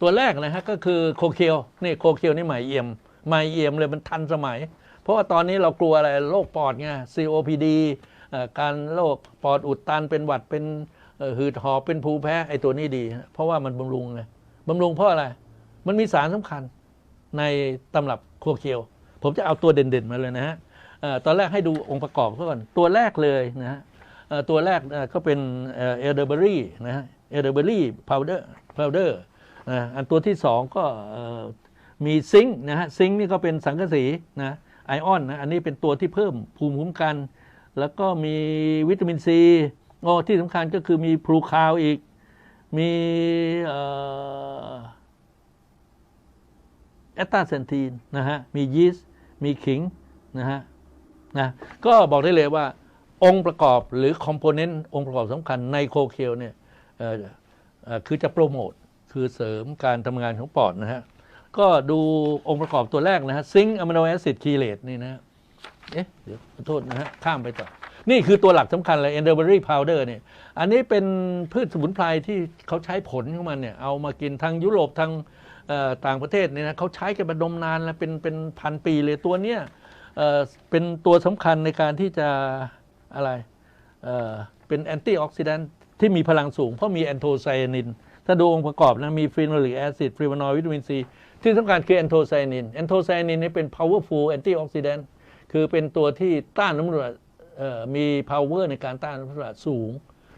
ตัวแรกนะฮะก็คือโคเคียวนี่โคเคียวนี่ใหม่เอี่ยมใหม่เอี่ยมเลยมันทันสมัย เพราะว่าตอนนี้เรากลัวอะไรโรคปอดไง COPD การโรคปอดอุดตันเป็นหวัดเป็นหืดหอบเป็นภูแพ้ไอตัวนี้ดี เพราะว่ามันบำรุงไงบำรุงเพราะอะไร มันมีสารสำคัญในตำรับโคเคียว ผมจะเอาตัวเด่นๆมาเลยนะฮะตอนแรกให้ดูองค์ประกอบก่อน ตัวแรกเลยนะฮะตัวแรกก็เป็นเอลเดอร์เบอรี่นะฮะเอลเดอร์เบอรี่พาวเดอร์พาวเดอร์ อันตัวที่สองก็มีซิงค์นะฮะซิงค์นี่ก็เป็นสังกะสีนะไอออนนะอันนี้เป็นตัวที่เพิ่มภูมิคุ้มกัน แล้วก็มีวิตามินซีโอที่สำคัญก็คือมีพลูคาวอีก มีเอ่อแอตตาเซนทีนนะฮะมียีสต์มีขิงนะฮะนะก็บอกได้เลยว่าองค์ประกอบหรือคอมโพเนนต์องค์ประกอบสำคัญในโคเคียวเนี่ยคือจะโปรโมท คือเสริมการทำงานของปอดนะฮะ ก็ดูองค์ประกอบตัวแรกนะฮะซิงค์อะมิโนแอซิดคีเลตนี่นะฮะเอ๊ะเดี๋ยวขอโทษนะฮะ ข้ามไปต่อ นี่คือตัวหลักสำคัญเลย e n d e r b e r r y powder เนี่ย อันนี้เป็นพืชสมุนไพรที่เขาใช้ผลของมันเนี่ย เอามากินทางยุโรปทางต่างประเทศเนี่ยนะเขาใช้กันมาดมนานแล้วเป็นเป็นพันปีเลยตัวเนี้ยเเป็นตัวสำคัญในการที่จะอะไรเเป็นแอนตี้ออกซิแดนต์ที่มีพลังสูง เพราะมีแอนโทไซยานิน ถ้าดูองค์ประกอบนะมีฟีนอลิกแอซิดฟรีวานอยด์วิตามินซีที่สำคัญคือแอนโทไซยานินแอนโทไซยานินนี่เป็น powerful antioxidant คือเป็นตัวที่ต้านอน้ำมันเอ่อมี power ในการต้านอน้ำมันสูง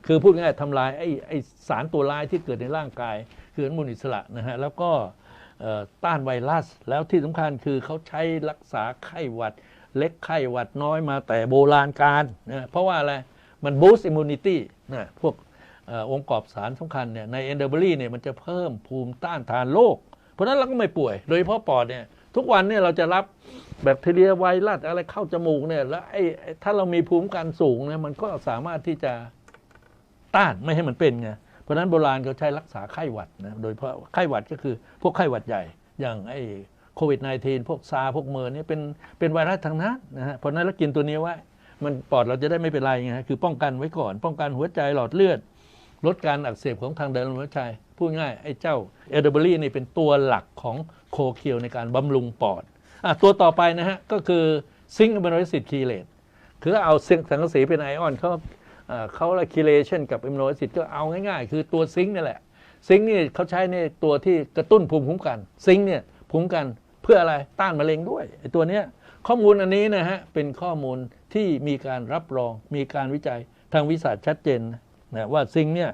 คือพูดง่ายๆทำลายไอ้ไอ้สารตัวร้ายที่เกิดในร่างกาย คืออนุมูลอิสระนะฮะแล้วก็ต้านไวรัส แล้วที่สำคัญคือเขาใช้รักษาไข้หวัด เล็กไข้หวัดน้อยมาแต่โบราณการนะเพราะว่าอะไร มัน boost immunity นะพวก องค์ประกอบสารสำคัญเนี่ยใน e n d e r b e r r y เนี่ยมันจะเพิ่มภูมิต้านทานโรคเพราะนั้นเราก็ไม่ป่วย โดยเฉพาะปอดเนี่ยทุกวันเนี่ยเราจะรับแบคทีเรียไวรัสอะไรเข้าจมูกเนี่ยแล้วไอ้ถ้าเรามีภูมิกันสูงเนี่ยมันก็สามารถที่จะต้านไม่ให้มันเป็นไงเพราะนั้นโบราณเขาใช้รักษาไข้หวัดนะโดยเฉพาะไข้หวัดก็คือพวกไข้หวัดใหญ่อย่างไอ้โควิด -19 พวกซาพวกเมอร์นี่เป็นเป็นไวรัสทางนั้นนะฮะเพราะนั้นเรากินตัวนี้ไว้มันปอดเราจะได้ไม่เป็นไรไงคือป้องกันไว้ก่อน ป้องกันหัวใจหลอดเลือด ลดการอักเสบของทางเดินลมหายใจพูดง่ายไอ้เจ้าเอเดอร์เบอรี่นี่เป็นตัวหลักของโคเคียวในการบำรุงปอดอะตัวต่อไปนะฮะ ก็คือซิงค์อะมิโนแอซิดคีเลตคือเอาซิงค์สังกะสีเป็นไอออนเขาเขาละคิเลชันกับอะมิโนแอซิดก็เอาง่ายๆ คือตัวซิงค์นี่แหละ ซิงค์นี่เขาใช้ในตัวที่กระตุ้นภูมิคุ้มกัน ซิงค์เนี่ยภูมิคุ้มกันเพื่ออะไรต้านมะเร็งด้วยไอ้ตัวเนี้ยข้อมูลอันนี้นะฮะเป็นข้อมูลที่มีการรับรองมีการวิจัยทางวิชาสตร์ชัดเจน นะว่าซิงเนี่ย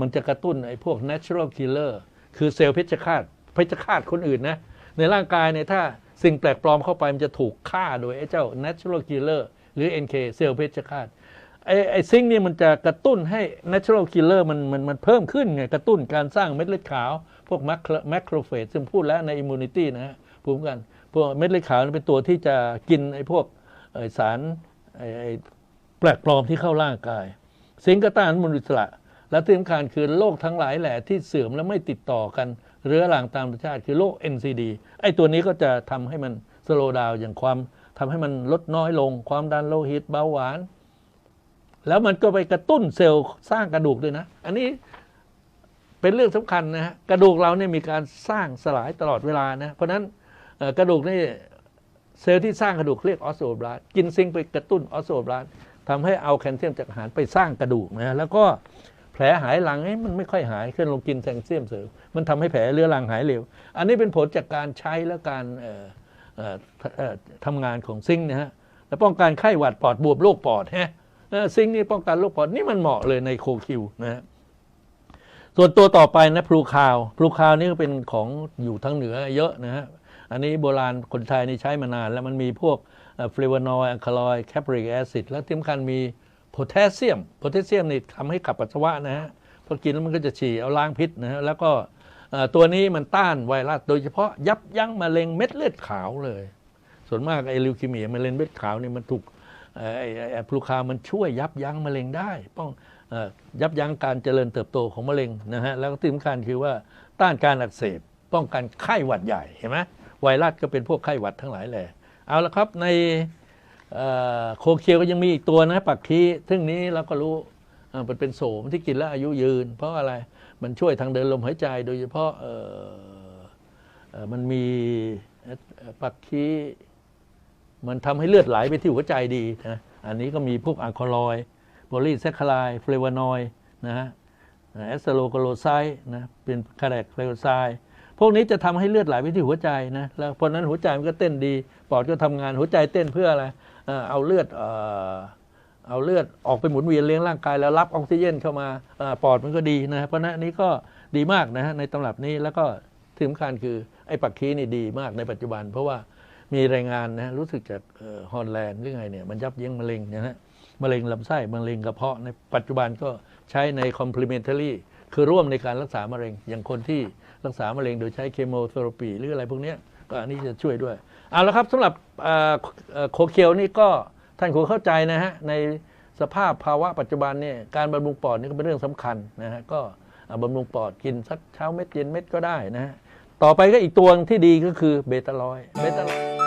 มันจะกระตุ้นไอ้พวก natural killer คือเซลล์เพชฌฆาตเพชฌฆาตคนอื่นนะ ในร่างกายเนี่ยถ้าสิ่งแปลกปลอมเข้าไป มันจะถูกฆ่าโดยไอ้เจ้า natural killer หรือ NK เซลล์เพชฌฆาตไอ้ไอ้ซิงนี่มันจะกระตุ้นให้ natural killer มันมันมันเพิ่มขึ้นไงกระตุ้นการสร้างเม็ดเลือดขาว พวก macrophage ซึ่งพูดแล้วใน immunity นะฮะภูมิกันพวกเม็ดเลือดขาวเป็นตัวที่จะกินไอ้พวกสารไอ้แปลกปลอมที่เข้าร่างกาย ซิงก็ต้านอนุมูลอิสระ และที่สำคัญคือโรคทั้งหลายแหละที่เสื่อมและไม่ติดต่อกัน เรื้อรังตามธรรมชาติคือโรค NCD ไอ้ตัวนี้ก็จะทำให้มันสโลดาวอย่างความทำให้มันลดน้อยลง ความดันโลหิตเบาหวาน แล้วมันก็ไปกระตุ้นเซลล์สร้างกระดูกด้วยนะ อันนี้เป็นเรื่องสำคัญนะฮะกระดูกเราเนี่ยมีการสร้างสลายตลอดเวลานะ เพราะฉะนั้นกระดูกนี่เซลล์ที่สร้างกระดูกเรียกออสโซบลาสกินซิงไปกระตุ้นออสโซบลาส ทำให้เอาแคลเซียมจากอาหารไปสร้างกระดูกนะแล้วก็แผลหายหลังมันไม่ค่อยหายขึ้นลงกินแคลเซียมเสริมมันทำให้แผลเรื้อรังหายเร็ว อันนี้เป็นผลจากการใช้และการเอ่อเอ่อทำงานของซิงค์นะฮะและป้องกันไข้หวัดปอดบวมโรคปอดฮะซิงค์นี่ป้องกันโรคปอดนี่มันเหมาะเลยในโคคิวนะฮะส่วนตัวต่อไปนะพลูคาวพลูคาวนี่ก็เป็นของอยู่ทั้งเหนือเยอะนะฮะอันนี้โบราณคนไทยนี่ใช้มานานแล้วมันมีพวก ฟลาวานอยด์อะคาลอยด์แคปริกแอซิดและที่สำคัญมีโพแทสเซียมโพแทสเซียมนี่ทำให้ขับปัสสาวะนะฮะพอกินแล้วมันก็จะฉี่เอาล้างพิษนะฮะแล้วก็ตัวนี้มันต้านไวรัสโดยเฉพาะยับยั้งมะเร็งเม็ดเลือดขาวเลย ส่วนมากไอ้ลิวคีเมียมะเร็งเม็ดขาวนี่มันถูกไอ้ไอ้ไอ้พลูคามันช่วยยับยั้งมะเร็งได้ ป้องยับยั้งการเจริญเติบโตของมะเร็งนะฮะแล้วก็ที่สำคัญคือว่าต้านการอักเสบป้องกันไข้หวัดใหญ่เห็นไหมไวรัสก็เป็นพวกไข้หวัดทั้งหลายแหละ เอาละครับในโคเคียวก็ยังมีอีกตัวนะปักคีซึ่งนี้เราก็รู้มันเป็นโสมที่กินแล้วอายุยืน เพราะอะไรมันช่วยทางเดินลมหายใจ โดยเฉพาะมันมีปักคีมันทำให้เลือดไหลไปที่หัวใจดีนะอันนี้ก็มีพวกอะคอลอยโพลีแซคคลายเฟลวานอยนะฮะแอสโลโกโลไซด์นะเป็นคาแรกไคลอไซด์ พวกนี้จะทำให้เลือดไหลไปที่หัวใจนะแล้วเพราะนั้นหัวใจมันก็เต้นดี ปอดก็ทำงานหัวใจเต้นเพื่ออะไรเอาเลือดเอาเลือดออกไปหมุนเวียนเลี้ยงร่างกาย แล้วรับออกซิเจนเข้ามาปอดมันก็ดีนะเพราะนั้นนี้ก็ดีมากนะฮะในตำรับนี้แล้วก็ที่สำคัญคือไอ้ปักคีนี่ดีมากในปัจจุบัน เพราะว่ามีรายงานนะรู้สึกจากฮอลแลนด์หรือไงเนี่ยมันยับยั้งมะเร็งนะฮะมะเร็งลำไส้มะเร็งกระเพาะในปัจจุบันก็ใช้ใน complementary คือร่วมในการรักษามะเร็ง อย่างคนที่รักษามะเร็งโดยใช้เคมีเทอราปีหรืออะไรพวกนี้ก็อันนี้จะช่วยด้วยเอาละครับสำหรับโคเคียวนี่ก็ท่านคงเข้าใจนะฮะในสภาพภาวะปัจจุบันเนี่ยการบำรุงปอดนี่ก็เป็นเรื่องสำคัญนะฮะก็บำรุงปอดกินสักเช้าเม็ดเย็นเม็ดก็ได้นะฮะต่อไปก็อีกตัวที่ดีก็คือเบตาลอยเบตาลอย